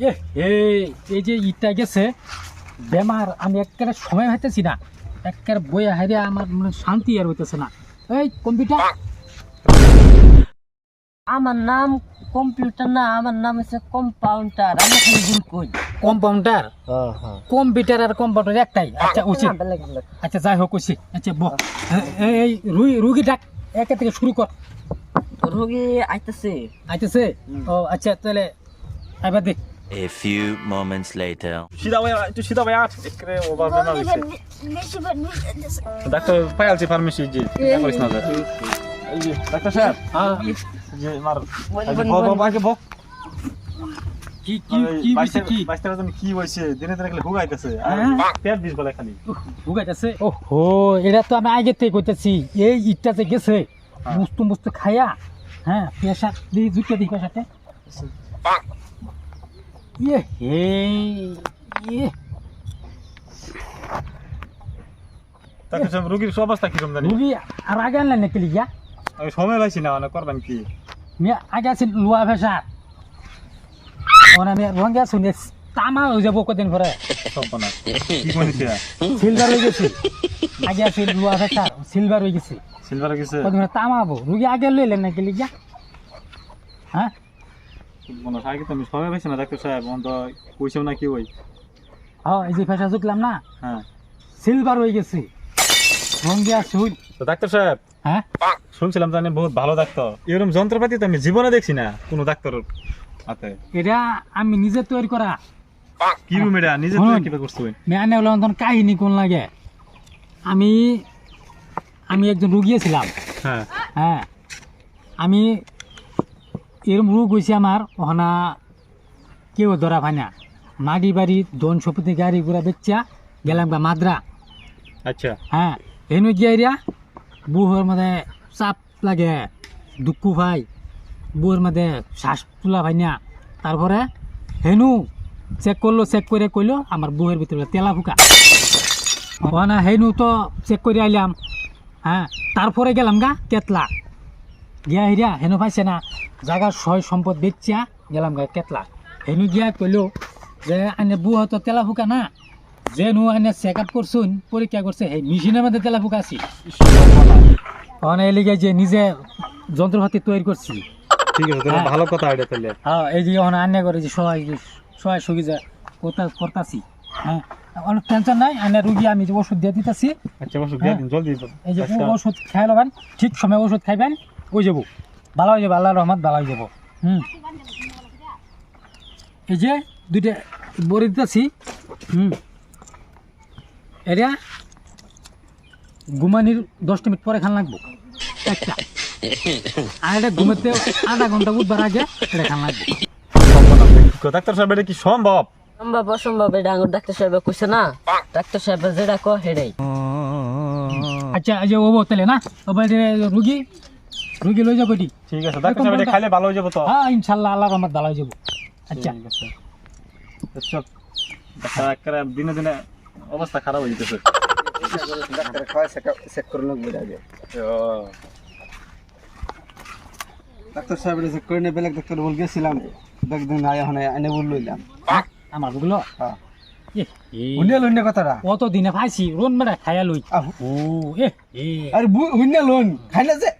এ এই এই যে ইটটা গেছে বেমার আমি একেবারে সময় হইতেছি না। একেবারে বইয়া হাইরে আমার মনে শান্তি আর হইতেছে না। এই কম্পিউটার। আমার নাম কম্পিউটার না আমার নাম হচ্ছে কম্পাউন্ডার। আমি খালি ভুল কই? কম্পাউন্ডার? কম্পিউটার আর কম্পাউন্ডার একটাই। আচ্ছা উচিত। আচ্ছা যাই হোক উচিত। আচ্ছা বহ এই- রুই রুগী ডাক একে থেকে শুরু কর। রোগী আইতেছে। আইতেছে? ও আচ্ছা তাহলে এবার দেখ A few moments later. ডাক্তার স্যার। হ্যাঁ। কি কি কি কি? কি হইছে? দিনে দিনে হুগাইতেছে। হ্যাঁ? পেট বিষ বলে খালি। ভুগাইতেছে ওহো এটা তো আমি আগে থেকে কইতেছি এই ইটটা যে গেছে মুস্তু মুস্তু খায়া হ্যাঁ পেশার দিই জুটে দিই পেশাতে। ইয়ে হে ইয়ে। ডাক্তার সাহেব রোগীর অবস্থা কীরকম জানি? রুগী আর আগে আনলেন নাকি লিয়া আমি সময় পাইছি না মানে করবেন কি? মেয়ে আগে আছে লোয়া পেশার ওনা আমি রঙিয়া শুনে তামা হয়ে যাব কদিন পরে। সব সিলভার হয়ে গেছে। আগে আছে লোয়া পেশার সিলভার হয়ে গেছে। সিলভার গেছে? কদিন তামা হব। রুগী আগে লইলেন নাকি লিয়া হ্যাঁ? মনে হয় আমি সময় পাইছি না ডাক্তার সাহেব অন্ত কইছেও না কি ওই। হ্যাঁ এই যে না? হ্যাঁ। সিলভার হয়ে গেছে। রঙ্গিয়া সুই তো ডাক্তার সাহেব হ্যাঁ? শুনছিলাম জানি বহুত ভালো ডাক্তার। এরকম যন্ত্রপাতি তো আমি জীবনে দেখছি না কোনো ডাক্তার হাতে। এটা আমি নিজে তৈরি করা। কি রুম এটা? নিজে মেয়ানে হলে কাহিনী কোন লাগে? আমি আমি একজন রুগী ছিলাম। হ্যাঁ। হ্যাঁ। আমি এরম রোগ হয়েছে আমার ওখানা কেউ ধরা পায় না মাটি বাড়ি দন সপতি গাড়ি ঘোড়া বেচ্চা গেলাম গা মাদ্রা আচ্ছা। হ্যাঁ হেনু গিয়া বুহর মধ্যে চাপ লাগে দুঃখ ভাই। বুহর মধ্যে শ্বাস তোলা ভাই না তারপরে হেনু চেক করল চেক করে কইলো আমার বুহের ভিতরে তেলা ফুকা। না হেনু তো চেক করে আইলাম। হ্যাঁ তারপরে গেলাম গা কেতলা। গিয়া হিরা হেনু পাইছে না? জায়গার সয় সম্পদ বেচিয়া গেলাম গা কেতলা। হেনু গিয়া কইলো যে আনে বুহ তো তেলা ফুকা না। যে নু আনে চেক আপ করছুন পরীক্ষা করছে সেই মেশিনের মধ্যে তেলা ফুকা আছি ওখানে এলিগে যে নিজে যন্ত্রপাতি তৈরি করছি। ঠিক আছে তাহলে হ্যাঁ। ভালো কথা এটা তাহলে। হ্যাঁ এই যে ওখানে আনে করে যে সহায় সহায় সুবিধা করতে করতাছি। হ্যাঁ অনেক টেনশন নাই আনে রুগী আমি যে ওষুধ দিয়ে দিতেছি। আচ্ছা ওষুধ দিয়ে দিন জলদি এই যে। ওষুধ খাই লবেন ঠিক সময় ওষুধ খাইবেন ওই যাব? ভালো হয়ে যাব আল্লাহ রহমত ভালো হয়ে যাব। হুম। এই যে দুইটা বড়ি দিতেছি। হুম। এটা ঘুমানির দশ মিনিট পরে খান লাগবো। একটা। আর এটা ঘুমাতে আধা ঘণ্টা উঠবার আগে এটা খান লাগবো। ডাক্তার সাহেব এটা কি সম্ভব? সম্ভব অসম্ভব এটা আঙুর ডাক্তার সাহেব কইছে না। ডাক্তার সাহেব যেটা কয় সেটাই। আচ্ছা এই যে ওবো তাহলে না? রুগী। রুগী লই যাব ঠিক আছে ডাক্তার সাহেব খাইলে ভালো হয়ে যাব তো। হ্যাঁ ইনশাল্লাহ আল্লাহ রহমত ভালো হয়ে যাব। আচ্ছা। ঠিক আছে। আচ্ছা ডাক্তার একেবারে দিনে দিনে অবস্থা খারাপ হয়ে যেতেছে ডাক্তার সাহেব চেক করে নিয়ে বেলেগ ডাক্তার বল গেছিলাম। একদিন নাই এখন এনে বল লইলাম আমার বুঝলো হ্যাঁ। এ, এ, হুনিয়া লইন না কথাটা? কত দিনে পাইছি রোন মেরা খাইয়া লই আহ, ও এ এ আরে হুনিয়া লোন খাইলে যে?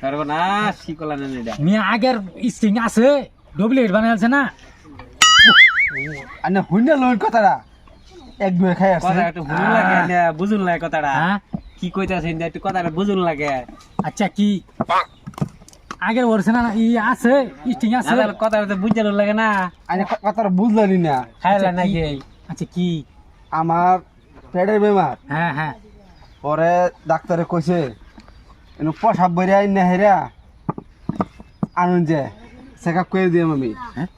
সর্বনাশ কি করলেন এটা? মিয়া আগের স্টিং আছে ডুপ্লিকেট বানাই আছে না? আনে হুনিয়া লোন কথাটা। এক দুই খাই আছে। কথা একটু ভুল লাগে না বুঝুন লাগে কথাটা। হ্যাঁ? কি কইতাছেন একটু কথাটা বুঝুন লাগে। আচ্ছা কি? আগের না ই আছে স্টিং আছে। কথাটা তো বুঝতে লাগে না। আনে কথাটা বুঝলানি না খাইলা আচ্ছা, নাকি কি? আচ্ছা কি? আমার পেটের বেমার। হ্যাঁ হ্যাঁ। পরে ডাক্তারে কইছে এনে পসাব বইরে না হেরা আনুন যে চেক আপ করে দিলাম আমি। হ্যাঁ?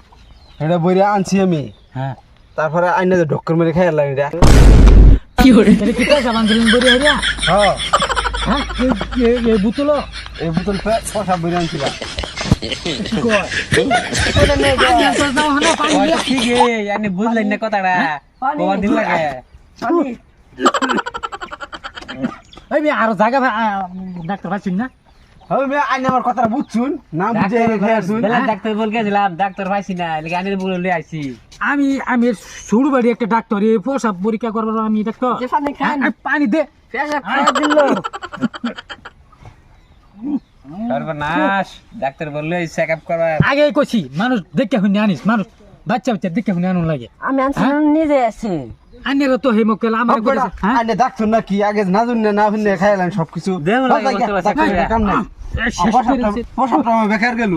হেটা বইরে আনছি আমি। হ্যাঁ। তারপরে আইনা যে ঢক্কর মেরে খাই আল্লাহ এটা এটা কি পয়সা বান্ধলিন বড়ি হইয়া হ্যাঁ? হ্যাঁ এই- বুতলো? এই বোতল বইরে আনছিলাম। কি আপনি বুঝলেন না কথাটা। কবার দিন লাগে ওই মেয়ে আরও জায়গা ডাক্তার পাচ্ছেন না? মেয়ে আইনে আমার কথাটা বুঝছুন? না বুঝে ডাক্তার বল গেছিলাম ডাক্তার পাইছি না এলাকা বলে আইছি। আমি আমি শুরু বাড়ি একটা ডাক্তার এই প্রসাব পরীক্ষা করবার আমি ডাক্তার পানি খান। হ্যাঁ, পানি দে। সর্বনাশ ডাক্তার বলল চেক আপ করবার। আগে কইছি মানুষ দেখে শুনে আনিস মানুষ বাচ্চা বাচ্চা দেখে শুনে আনুন লাগে। আমি আনছি নিজে আছি। আন্যেরা তো হেমকেল আমার কইছে আইনে না কি আগে না জুন না ফিনে খাইলাম সবকিছু। লাগে। কাম নাই। বেকার গেল।